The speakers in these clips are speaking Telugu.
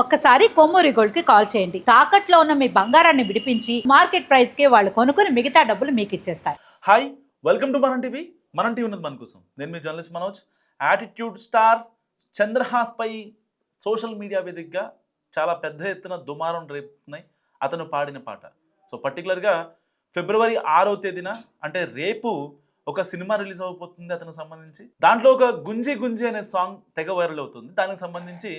ఒక్కసారి కొమ్మూరి గోల్డ్కి కాల్ చేయండి. తాకట్లో ఉన్న మీ బంగారాన్ని విడిపించి మార్కెట్ ప్రైస్కి వాళ్ళు కొనుక్కుని మిగతా డబ్బులు మీకు ఇచ్చేస్తారు. Hi welcome to Manam TV Manam TV ఉన్నది మన కోసం. నేను మీ journalist Manoj. Attitude star Chandrahas పై సోషల్ మీడియా వేదికగా చాలా పెద్ద ఎత్తున దుమారం రేపుతున్నాయి. అతను పాడిన పాట. సో పర్టికులర్గా ఫిబ్రవరి ఆరో తేదీన అంటే రేపు ఒక సినిమా రిలీజ్ అవబోతుంది అతనికి సంబంధించి. దాంట్లో ఒక గుంజి గుంజి అనే సాంగ్ తెగ వైరల్ అవుతుంది. దానికి సంబంధించి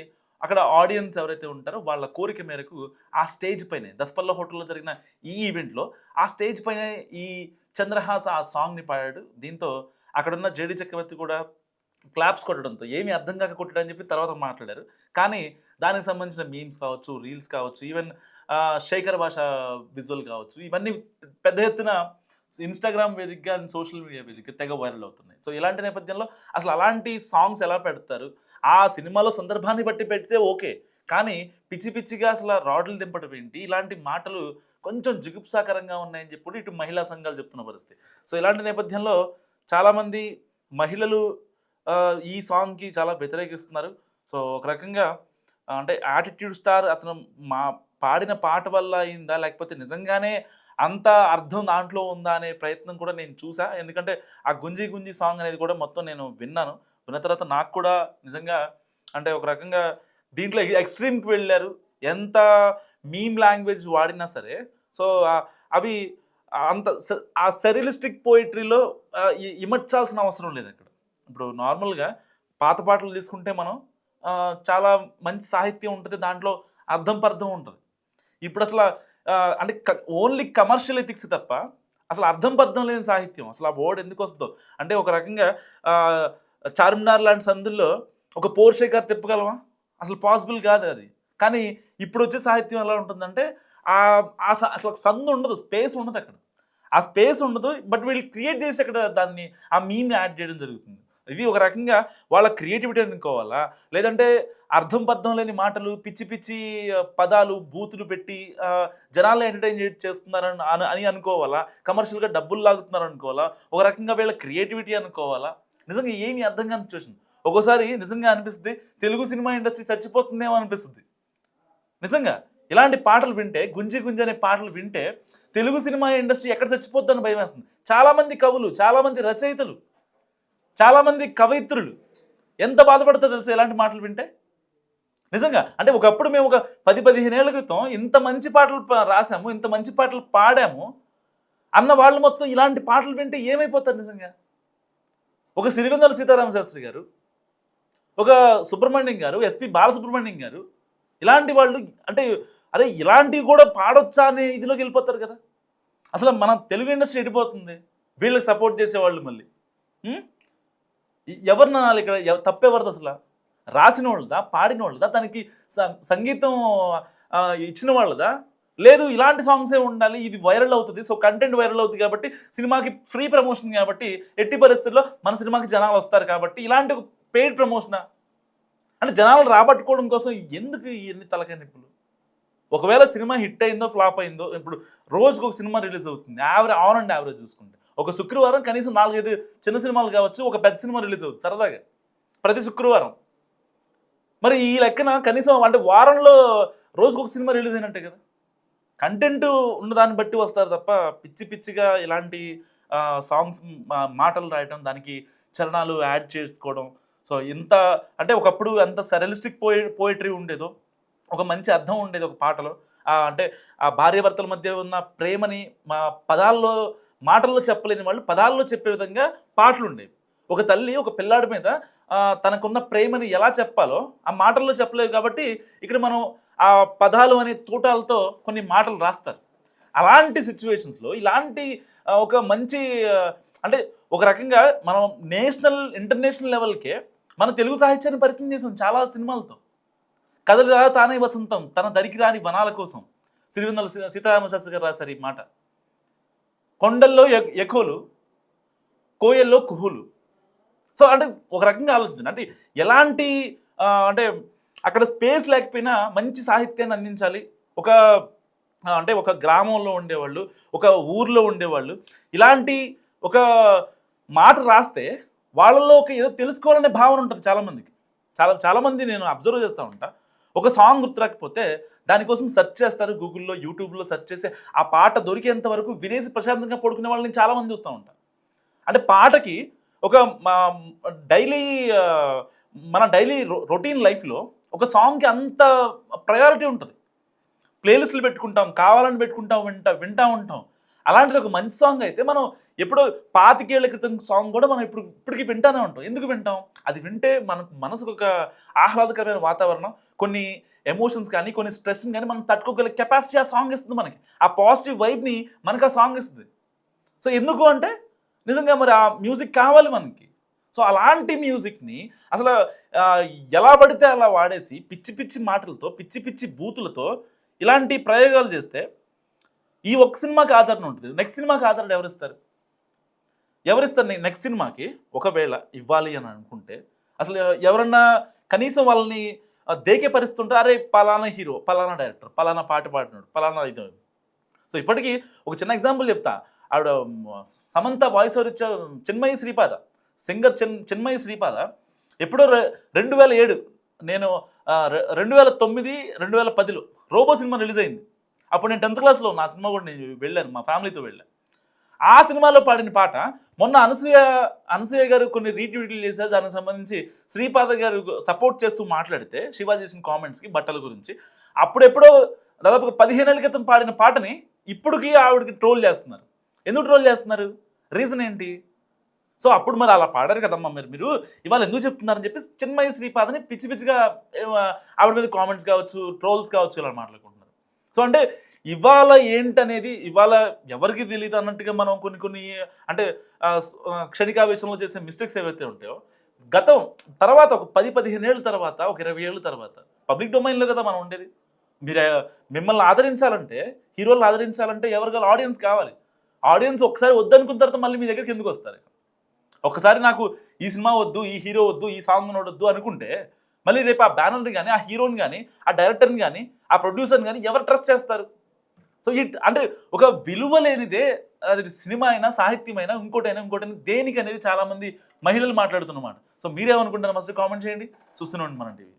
అక్కడ ఆడియన్స్ ఎవరైతే ఉంటారో వాళ్ళ కోరిక మేరకు ఆ స్టేజ్ పైనే దస్పల్ల హోటల్లో జరిగిన ఈ ఈవెంట్లో ఆ స్టేజ్ పైన ఈ చంద్రహాస్ ఆ సాంగ్ని పాడాడు. దీంతో అక్కడున్న జేడి చక్రవర్తి కూడా క్లాప్స్ కొట్టడంతో ఏమీ అర్థం కాక కొట్టడని చెప్పి తర్వాత మాట్లాడారు. కానీ దానికి సంబంధించిన మీమ్స్ కావచ్చు రీల్స్ కావచ్చు ఈవెన్ శేఖర్ భాష విజువల్ కావచ్చు ఇవన్నీ పెద్ద ఎత్తున ఇన్స్టాగ్రామ్ వేదికగా అండ్ సోషల్ మీడియా వేదిక తెగ వైరల్ అవుతున్నాయి. సో ఇలాంటి నేపథ్యంలో అసలు అలాంటి సాంగ్స్ ఎలా పెడతారు? ఆ సినిమాలో సందర్భాన్ని బట్టి పెడితే ఓకే. కానీ పిచ్చి పిచ్చిగా అసలు రాడ్లు దింపడం ఏంటి? ఇలాంటి మాటలు కొంచెం జిగుప్సాకరంగా ఉన్నాయని చెప్పి ఇటు మహిళా సంఘాలు చెప్తున్న పరిస్థితి. సో ఇలాంటి నేపథ్యంలో చాలామంది మహిళలు ఈ సాంగ్కి చాలా వ్యతిరేకిస్తున్నారు. సో ఒక రకంగా అంటే యాటిట్యూడ్ స్టార్ అతను మా పాడిన పాట వల్ల అయిందా? లేకపోతే నిజంగానే అంత అర్థం దాంట్లో ఉందా? అనే ప్రయత్నం కూడా నేను చూసా. ఎందుకంటే ఆ గుంజి గుంజి సాంగ్ అనేది కూడా మొత్తం నేను విన్నాను. విన్న తర్వాత నాకు కూడా నిజంగా అంటే ఒక రకంగా దీంట్లో ఎక్స్ట్రీమ్కి వెళ్ళారు. ఎంత మీమ్ లాంగ్వేజ్ వాడినా సరే సో అవి అంత స- ఆ సెరియలిస్టిక్ పోయిటరీలో ఇమర్చాల్సిన అవసరం లేదు అక్కడ. ఇప్పుడు నార్మల్గా పాత పాటలు తీసుకుంటే మనం చాలా మంచి సాహిత్యం ఉంటుంది దాంట్లో అర్థం పర్థం ఉంటుంది. ఇప్పుడు అసలు అంటే ఓన్లీ కమర్షియల్ ఎథిక్స్ తప్ప అసలు అర్థం పర్థం లేని సాహిత్యం. అసలు ఆ బోర్డు ఎందుకు వస్తుందో. అంటే ఒక రకంగా చార్మినార్ లాంటి సందుల్లో ఒక పోర్షే కార్ తిప్పగలమా? అసలు పాసిబుల్ కాదు అది. కానీ ఇప్పుడు వచ్చే సాహిత్యం ఎలా ఉంటుందంటే ఆ స- అసలు ఒక సందు ఉండదు స్పేస్ ఉండదు అక్కడ. ఆ స్పేస్ ఉండదు బట్ వీళ్ళు క్రియేట్ చేసి అక్కడ దాన్ని ఆ మీన్ యాడ్ చేయడం జరుగుతుంది. ఇది ఒక రకంగా వాళ్ళ క్రియేటివిటీ అనుకోవాలా? లేదంటే అర్థం పర్థం లేని మాటలు పిచ్చి పిచ్చి పదాలు బూతులు పెట్టి జనాలు ఎంటర్టైన్ చేస్తున్నారని అని- అని అనుకోవాలా? కమర్షియల్గా డబ్బులు లాగుతున్నారు అనుకోవాలా? ఒక రకంగా వీళ్ళ క్రియేటివిటీ అనుకోవాలా? నిజంగా ఏమి అర్థం కాని సిచ్యువేషన్ ఒక్కోసారి నిజంగా అనిపిస్తుంది తెలుగు సినిమా ఇండస్ట్రీ చచ్చిపోతుందేమో అనిపిస్తుంది. నిజంగా ఇలాంటి పాటలు వింటే గుంజి గుంజి అనే పాటలు వింటే తెలుగు సినిమా ఇండస్ట్రీ ఎక్కడ చచ్చిపోతుందని భయం వేస్తుంది. చాలామంది కవులు చాలామంది రచయితలు చాలామంది కవయిత్రులు ఎంత బాధపడుతుందో తెలుసు ఇలాంటి మాటలు వింటే? నిజంగా అంటే ఒకప్పుడు మేము ఒక పది పదిహేను ఏళ్ళ క్రితం ఇంత మంచి పాటలు రాసాము ఇంత మంచి పాటలు పాడాము అన్న వాళ్ళు మొత్తం ఇలాంటి పాటలు వింటే ఏమైపోతారు నిజంగా? ఒక సిరివెందల సీతారామ శాస్త్రి గారు ఒక సుబ్రహ్మణ్యం గారు ఎస్పి బాలసుబ్రహ్మణ్యం గారు ఇలాంటి వాళ్ళు అంటే అరే ఇలాంటివి కూడా పాడొచ్చా అనే ఇదిలోకి వెళ్ళిపోతారు కదా. అసలు మన తెలుగు ఇండస్ట్రీ ఎడిపోతుంది వీళ్ళకి సపోర్ట్ చేసేవాళ్ళు మళ్ళీ. ఎవరిన ఇక్కడ ఎవ- తప్పెవరిది అసలు. రాసిన వాళ్ళదా పాడిన వాళ్ళదా దానికి సంగీతం ఇచ్చిన వాళ్ళదా లేదు ఇలాంటి సాంగ్సే ఉండాలి ఇది వైరల్ అవుతుంది. సో కంటెంట్ వైరల్ అవుతుంది కాబట్టి సినిమాకి ఫ్రీ ప్రమోషన్ కాబట్టి ఎట్టి పరిస్థితుల్లో మన సినిమాకి జనాలు వస్తారు కాబట్టి ఇలాంటి ఒక పెయిడ్ ప్రమోషనా అంటే జనాలు రాబట్టుకోవడం కోసం ఎందుకు ఇవన్నీ తలకాయ నిప్పులు? ఒకవేళ సినిమా హిట్ అయిందో ఫ్లాప్ అయిందో ఇప్పుడు రోజుకు ఒక సినిమా రిలీజ్ అవుతుంది. యావరేజ్ ఆన్ అండ్ యావరేజ్ చూసుకుంటే. ఒక శుక్రవారం కనీసం నాలుగైదు చిన్న సినిమాలు కావచ్చు ఒక పెద్ద సినిమా రిలీజ్ అవుతుంది సరదాగా. ప్రతి శుక్రవారం. మరి ఈ లెక్కన కనీసం అంటే వారంలో రోజుకు ఒక సినిమా రిలీజ్ అయినట్టే కదా? కంటెంట్ ఉన్న దాన్ని బట్టి వస్తారు తప్ప పిచ్చి పిచ్చిగా ఇలాంటి సాంగ్స్ మాటలు రాయటం దానికి చరణాలు యాడ్ చేసుకోవడం. సో ఇంత అంటే ఒకప్పుడు అంత సరలిస్టిక్ పోయి పోయిటరీ ఉండేదో ఒక మంచి అర్థం ఉండేది ఒక పాటలో. అంటే ఆ భార్యాభర్తల మధ్య ఉన్న ప్రేమని మా పదాల్లో మాటల్లో చెప్పలేని వాళ్ళు పదాల్లో చెప్పే విధంగా పాటలు ఉండేవి. ఒక తల్లి ఒక పిల్లాడి మీద తనకున్న ప్రేమని ఎలా చెప్పాలో ఆ మాటల్లో చెప్పలేదు కాబట్టి ఇక్కడ మనం ఆ పదాలు అనే తూటాలతో కొన్ని మాటలు రాస్తారు. అలాంటి సిచ్యువేషన్స్లో ఇలాంటి ఒక మంచి అంటే ఒక రకంగా మనం నేషనల్ ఇంటర్నేషనల్ లెవెల్కే మన తెలుగు సాహిత్యాన్ని పరిచయం చేసాం చాలా సినిమాలతో. కథలు రా తానే వసంతం తన దరికి రాని వనాల కోసం. సిరివెన్నెల సీ- సీతారామ శాస్త్రి గారు రాశారు ఈ మాట. కొండల్లో ఎకోలు కోయల్లో కుహులు. సో అంటే ఒక రకంగా ఆలోచించండి. అంటే ఎలాంటి అంటే అక్కడ స్పేస్ లేకపోయినా మంచి సాహిత్యాన్ని అందించాలి. ఒక అంటే ఒక గ్రామంలో ఉండేవాళ్ళు ఒక ఊర్లో ఉండేవాళ్ళు. ఇలాంటి ఒక మాట రాస్తే వాళ్ళలో ఒక ఏదో తెలుసుకోవాలనే భావన ఉంటుంది చాలామందికి. చాలా చాలామంది నేను అబ్జర్వ్ చేస్తూ ఉంటా. ఒక సాంగ్ గుర్తురాకపోతే దానికోసం సెర్చ్ చేస్తారు గూగుల్లో యూట్యూబ్లో సెర్చ్ చేసి ఆ పాట దొరికేంత వరకు వినేసి ప్రశాంతంగా పడుకునే వాళ్ళని చాలామంది చూస్తూ ఉంటా. అంటే పాటకి ఒక డైలీ మన డైలీ రొటీన్ లైఫ్లో ఒక సాంగ్కి అంత ప్రయారిటీ ఉంటుంది. ప్లేలిస్టులు పెట్టుకుంటాం కావాలని పెట్టుకుంటాం వింటా వింటా ఉంటాం. అలాంటిది ఒక మంచి సాంగ్ అయితే మనం ఎప్పుడో పాతికేళ్ళ క్రితం సాంగ్ కూడా మనం ఇప్పుడు ఇప్పటికీ వింటానే ఉంటాం. ఎందుకు వింటాం? అది వింటే మనకు మనసుకు ఒక ఆహ్లాదకరమైన వాతావరణం కొన్ని ఎమోషన్స్ కానీ కొన్ని స్ట్రెస్ని కానీ మనం తట్టుకోగల కెపాసిటీ ఆ సాంగ్ ఇస్తుంది మనకి. ఆ పాజిటివ్ వైబ్ని మనకు ఆ సాంగ్ ఇస్తుంది. సో ఎందుకు అంటే నిజంగా మరి ఆ మ్యూజిక్ కావాలి మనకి. సో అలాంటి మ్యూజిక్ని అసలు ఎలా పడితే అలా వాడేసి పిచ్చి పిచ్చి మాటలతో పిచ్చి పిచ్చి బూతులతో ఇలాంటి ప్రయోగాలు చేస్తే ఈ ఒక్క సినిమాకి ఆదరణ ఉంటుంది. నెక్స్ట్ సినిమాకి ఆదరణ ఎవరిస్తారు? ఎవరిస్తారు నెక్స్ట్ సినిమాకి? ఒకవేళ ఇవ్వాలి అని అనుకుంటే అసలు ఎవరన్నా కనీసం వాళ్ళని దేకే పరిస్థితుంటే అరే పలానా హీరో పలానా డైరెక్టర్ పలానా పాట పాడినాడు పలానా ఇది. సో ఇప్పటికీ ఒక చిన్న ఎగ్జాంపుల్ చెప్తా. ఆవిడ సమంత వాయిస్ ఓవర్ ఇచ్చే చిన్మయి శ్రీపాద. సింగర్ చిన్ చిన్మయి శ్రీపాద. ఎప్పుడో రెండు వేల ఏడు నేను రెండు వేల తొమ్మిది రెండు వేల పదిలో రోబో సినిమా రిలీజ్ అయింది అప్పుడు నేను టెన్త్ క్లాస్లో నా సినిమా కూడా నేను వెళ్ళాను మా ఫ్యామిలీతో వెళ్ళాను ఆ సినిమాలో పాడిన పాట మొన్న అనసూయ అనసూయ గారు కొన్ని రీట్వీట్లు చేశారు. దానికి సంబంధించి శ్రీపాద గారు సపోర్ట్ చేస్తూ మాట్లాడితే శివ చేసిన కామెంట్స్కి బట్టల గురించి అప్పుడెప్పుడో దాదాపు పదిహేనేళ్ళ క్రితం పాడిన పాటని ఇప్పటికీ ఆవిడకి ట్రోల్ చేస్తున్నారు. ఎందుకు ట్రోల్ చేస్తున్నారు? రీజన్ ఏంటి? సో అప్పుడు మరి అలా పాడారు కదమ్మా మీరు? మీరు ఇవాళ ఎందుకు చెప్తున్నారని చెప్పి చిన్మయ శ్రీపాదని పిచ్చి పిచ్చిగా ఆవిడ మీద కామెంట్స్ కావచ్చు ట్రోల్స్ కావచ్చు ఇలా మాట్లాడుకుంటున్నారు. సో అంటే ఇవాళ ఏంటనేది ఇవాళ ఎవరికి తెలియదు అన్నట్టుగా మనం కొన్ని కొన్ని అంటే క్షణికావేశంలో చేసే మిస్టేక్స్ ఏవైతే ఉంటాయో గతం తర్వాత ఒక పది పదిహేను ఏళ్ళ తర్వాత ఒక ఇరవై ఏళ్ళ తర్వాత పబ్లిక్ డొమైన్లో కదా మనం ఉండేది. మీరు మిమ్మల్ని ఆదరించాలంటే హీరోలు ఆదరించాలంటే ఎవరికైనా ఆడియన్స్ కావాలి. ఆడియన్స్ ఒకసారి వద్దనుకున్న తర్వాత మళ్ళీ మీ దగ్గరికి ఎందుకు వస్తారు? ఒకసారి నాకు ఈ సినిమా వద్దు ఈ హీరో వద్దు ఈ సాంగ్ వద్దు అనుకుంటే మళ్ళీ రేపు ఆ బ్యానర్ని కానీ ఆ హీరోని కానీ ఆ డైరెక్టర్ని కానీ ఆ ప్రొడ్యూసర్ని కానీ ఎవరు ట్రస్ట్ చేస్తారు? సో ఈ అంటే ఒక విలువ లేనిదే అది సినిమా అయినా సాహిత్యం అయినా ఇంకోటైనా ఇంకోటైనా దేనికి అనేది చాలామంది మహిళలు మాట్లాడుతున్నమాట. సో మీరేమనుకుంటారు మస్తు కామెంట్ చేయండి. చూస్తూనే ఉండండి మన టీవీ.